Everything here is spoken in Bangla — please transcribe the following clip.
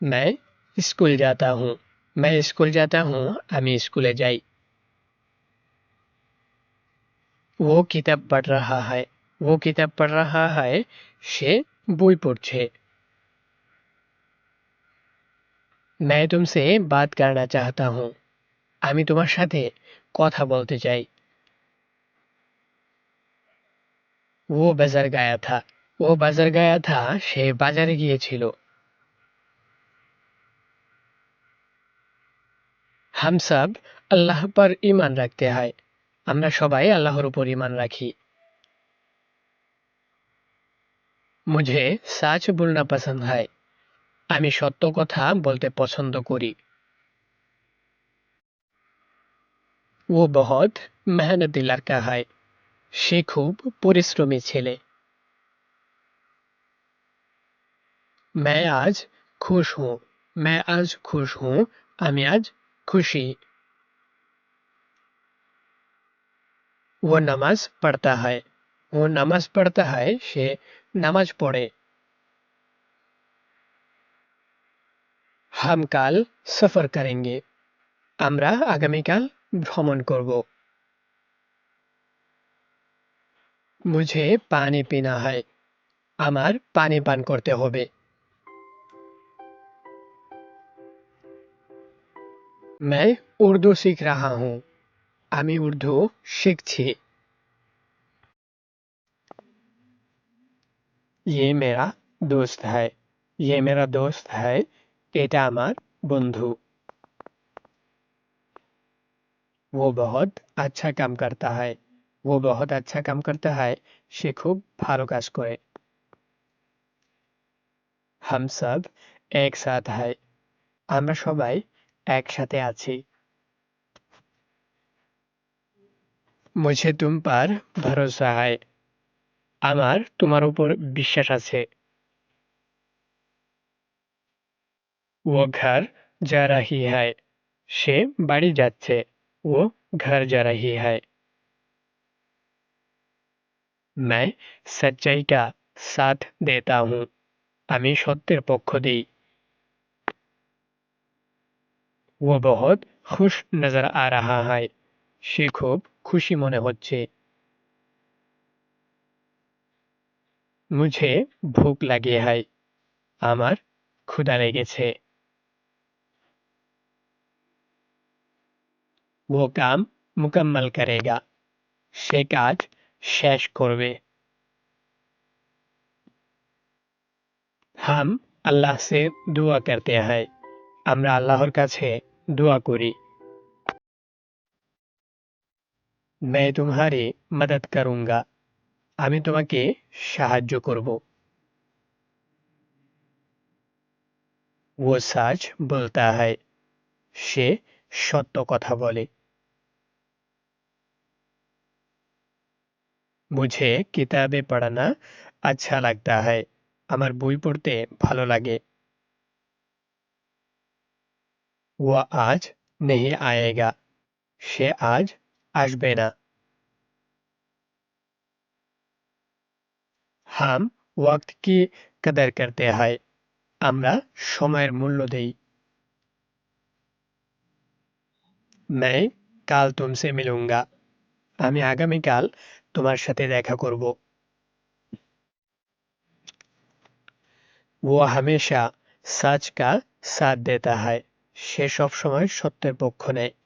मैं स्कूल जाता हूँ मैं स्कूल जाता हूँ আমি স্কুলে যাই वो किताब पढ़ रहा है वो किताब पढ़ रहा है সে বই পড়ছে मैं तुमसे बात करना चाहता हूँ আমি তোমার সাথে কথা বলতে চাই वो बाजार गया था वो बाजार गया था সে বাজারে গিয়েছিল हम सब अल्लाह पर ईमान रखते हैं আমরা সবাই আল্লাহর উপর ঈমান রাখি मुझे सच बोलना पसंद है আমি সত্য কথা বলতে পছন্দ করি वो बहुत मेहनती लड़का है সে খুব পরিশ্রমী ছেলে मैं आज खुश हूँ मैं आज खुश हूँ আমি আজ খুশি वो नमाज पढ़ता है वो नमाज पढ़ता है সে নামাজ পড়ে हम কাল সফর करेंगे আমরা আগামীকাল ভ্রমণ করব मुझे पानी पीना है আমার পানি পান করতে হবে मैं उर्दू सीख रहा हूँ আমি উর্দু শিখছি ये मेरा दोस्त है ये मेरा दोस्त है এটা আমার বন্ধু वो बहुत अच्छा काम करता है वो बहुत अच्छा काम करता है সে খুব ভালো কাজ করে हम सब एक साथ है আমরা সবাই একসাথে আছি मुझे तुम पर भरोसा है আমার তোমার উপর বিশ্বাস আছে वो घर जा रही है সে বাড়ি যাচ্ছে वो घर जा रही है मैं सच्चाई का साथ देता हूँ আমি সত্যের পক্ষ দিই वो बहुत खुश नजर आ रहा है সে খুব খুশি মনে হচ্ছে मुझे भूख लगी है আমার ক্ষুধা লেগেছে वो काम मुकम्मल करेगा সে কাজ শেষ করবে हम अल्लाह से दुआ करते हैं আমরা আল্লাহর কাছে দোয়া করি मैं तुम्हारी मदद करूंगा আমি তোমাকে সাহায্য করব वो सच बोलता है সে সত্য কথা বলে मुझे किताबें पढ़ना अच्छा लगता है আমার বই পড়তে ভালো লাগে वो आज नहीं आएगा সে আজ আসবে না हम वक्त की कदर करते हैं আমরা সময়ের মূল্য দেই मैं কাল तुमसे मिलूंगा আমি আগামীকাল তোমার সাথে দেখা করব वो हमेशा सच का साथ देता है সে সবসময় সত্যের পক্ষ নেয়।